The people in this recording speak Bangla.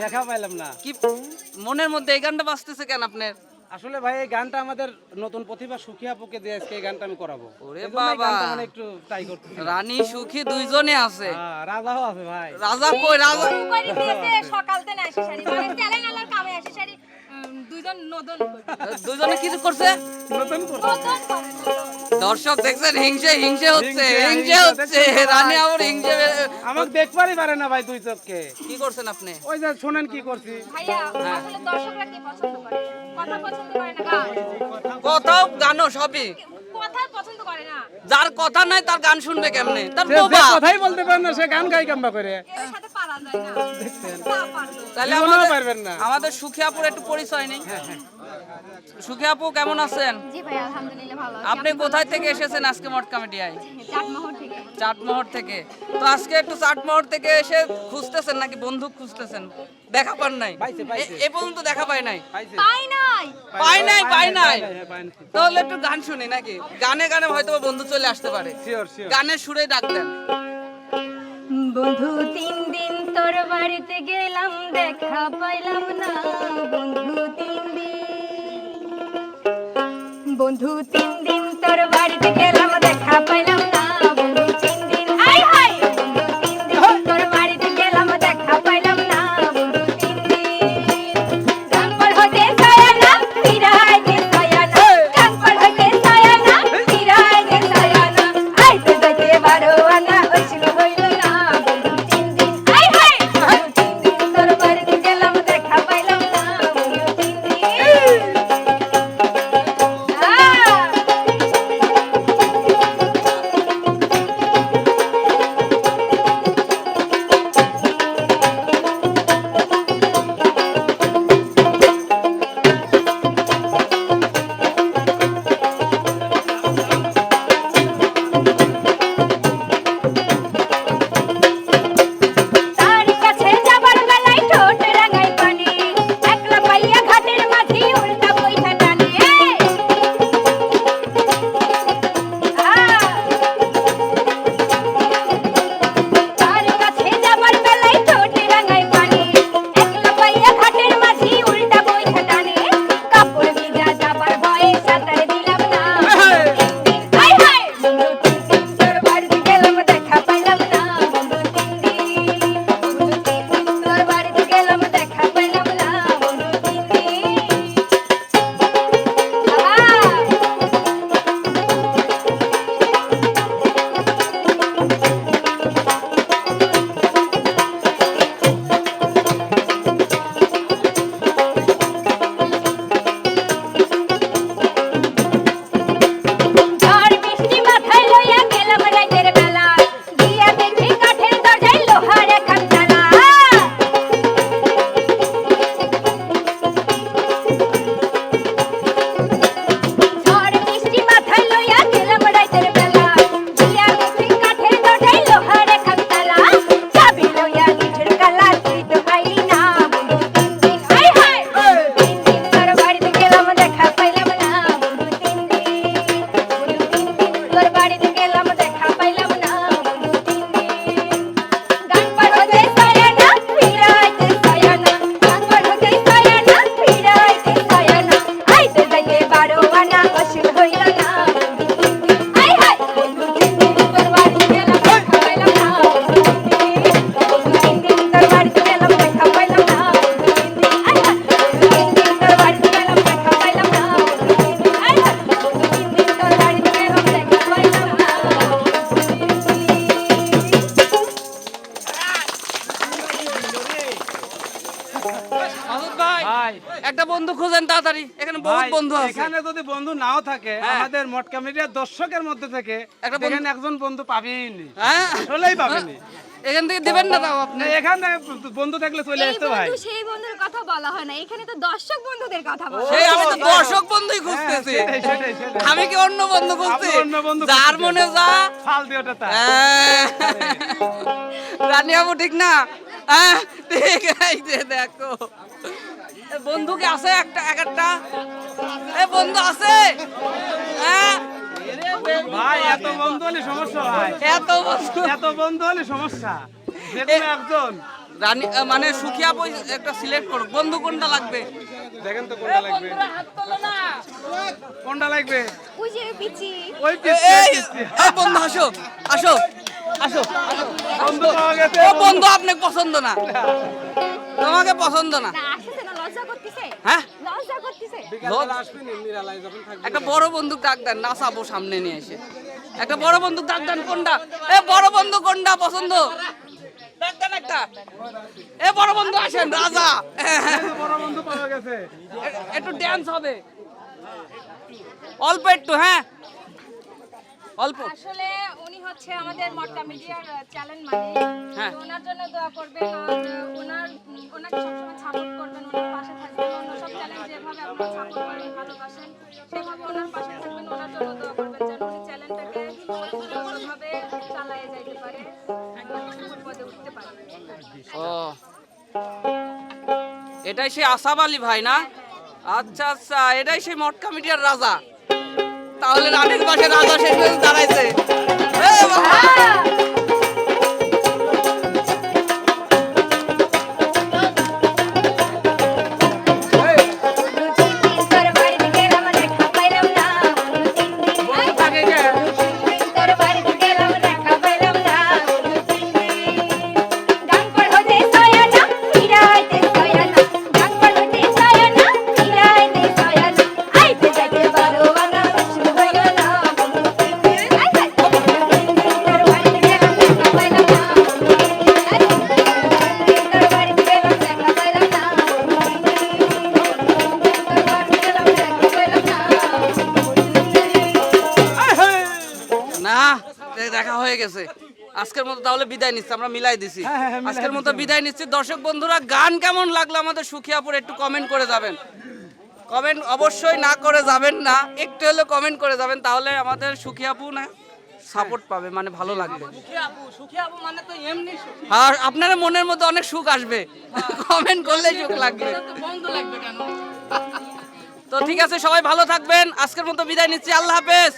দেখা পাইলাম না। কি মনের মধ্যে এই গানটা বাজতেছে কেন আপনার? আসলে ভাই এই গানটা আমাদের নতুন প্রতিভা সুখী আপুকে দিয়ে আজকে এই গানটা আমি করাবো। ওরে বাবা। মানে একটু ট্রাই করতে রানী সুখী দুইজনে আছে। হ্যাঁ, রাজাও আছে ভাই। রাজা কই? রাজা সকালতে না আসে শাড়ি। মানে তেলেন আলার কামে আসে শাড়ি। দুইজন নদন করে। দুইজনে করছে? নদন দর্শক দেখছেন হিংসে হিংসে হচ্ছে হিংসে, হচ্ছে রানী? আবার হিংসে আমাকে দেখবারই পারে না ভাই দুই চোখকে। কি করছেন আপনি? ওই যে শোনেন কি করছি। ভাইয়া আসলে দর্শকরা কি পছন্দ করে? কথা পছন্দ করে কথাও গানও সবই। কথা পছন্দ করে না। যার কথা নাই তার গান শুনবে কেমনে? তার বোবা। কথাই বলতে পারে না সে গান গাই কেমবা করে? এর সাথে পারা যায় না। তা পারল। তাহলে আমাদের পারবেন না। আমাদের সুখী আপুর একটু পরিচয় নেই। সুখী আপু কেমন আছেন? জি ভাই আলহামদুলিল্লাহ ভালো আছি। আপনি কোথায় থেকে এসেছেন আজকে মঠ কমিটিয়ায় চাটমোহর থেকে। তো আজকে একটু চাটমোহর থেকে এসে খুঁজতেছেন নাকি বন্ধু খুঁজতেছেন? দেখা পান নাই? পাইছে, পাইছে। এ- পর্যন্ত দেখা পায় নাই? পাই নাই। পাই নাই পাই নাই পাই নাই তাহলে একটু গান শুনি নাকি? গানে গানে হয়তো বন্ধু চলে আসতে পারে। গানের সুরে ডাক দেন। বন্ধু তিন দিন তোর বাড়িতে গেলাম দেখা পাইলাম না। বন্ধু বন্ধু তিন দিন তোর বাড়িতে গেলাম। খুঁজেন তাড়াতাড়ি এখানে বহুত বন্ধু আছে। এখানে যদি বন্ধু নাও থাকে হ্যাঁ। আমাদের মট কমিটির দর্শকের মধ্যে থেকে এখানে একজন বন্ধু পাবেনি হ্যাঁ। আসলেই পাবেনি এখান থেকে দিবেন না তাও আপনি? এখান থেকে বন্ধু থাকলে চলে আসতো ভাই। বন্ধু সেই বন্ধুর কথা বলা হয় না। এখানে তো দর্শক বন্ধুদের কথা বলা সেই আমি তো দর্শক বন্ধুই হ্যাঁ, খুঁজতেছি। আমি কি অন্য বন্ধু খুঁজছি অন্য বন্ধু যার। মনে যা। ফাল দিয়ে ওটা তাই। হ্যাঁ। রানী আপু ঠিক না? হ্যাঁ ঠিক এই দেখো। এ বন্ধু কি আছে একটা এক একটা। এ বন্ধু আছে। হ্যাঁ। ভাই এত বন্ধু হলে সমস্যা ভাই এত বন্ধু। এত বন্ধু হলে সমস্যা। একজন। রানী মানে সুখিয়া বই একটা সিলেক্ট করো। বন্ধু কোনটা লাগবে? দেখেন তো কোনটা লাগবে। হাত তোলো না। কোনটা লাগবে? ওই যে পিচি। ওই এই, এই বন্ধু আসো আসো। আসো বন্ধু ও বন্ধু আপনাকে পছন্দ না। তোমাকে পছন্দ না। না আসছে না লজ্জা করতেছে। হ্যাঁ? একটা বড় বন্দুক ডাক দেন নাচাবো সামনে নিয়ে এসে। একটা বড় বন্দুক ডাক দেন কোনটা? এ বড় বন্ধু কোনটা পছন্দ? একটা। এ বড় বন্ধু আসেন রাজা। বড় বন্ধু পাওয়া গেছে। এ- একটু ড্যান্স হবে। অল্প একটু হ্যাঁ? অল্প। আসলে হচ্ছে আমাদের মটকা মিডিয়ার চ্যালেঞ্জ মানে। ওনার জন্য দোয়া করবেন আর ওনার ওনাকে সবসময় সাপোর্ট করবেন ওনার পাশে থাকবেন অন্য সব চ্যালেঞ্জ যেভাবে আপনারা সাপোর্ট করেন ভালোবাসেন সেভাবে ওনার পাশে থাকবেন ওনার জন্য দোয়া করবেন যেন উনি চ্যালেঞ্জটাকে সুন্দরভাবে চালিয়ে যাইতে পারে পদে উঠতে পারে। ও। এটাই সেই আসাব আলী ভাই না? আচ্ছা আচ্ছা এটাই সেই মটকা মিডিয়ার রাজা। তাহলে রানীর পাশে রাজা শেষ পর্যন্ত দাঁড়াইছে না দেখা হয়ে গেছে। আজকের মতো তাহলে বিদায় নিচ্ছি আমরা মিলাই দিছি। আজকের মতো বিদায় নিচ্ছি। দর্শক বন্ধুরা গান কেমন লাগল আমাদের সুখিয়াপুর একটু কমেন্ট করে যাবেন। কমেন্ট অবশ্যই না করে যাবেন না একটু হলে কমেন্ট করে যাবেন তাহলে আমাদের সুখিয়াপু না সাপোর্ট পাবে মানে ভালো লাগবে। আর আপনার মনের মধ্যে অনেক সুখ আসবে। কমেন্ট করলে সুখ লাগবে। তো ঠিক আছে সবাই ভালো থাকবেন। আজকের মতো বিদায় নিচ্ছি। আল্লাহ হাফেজ।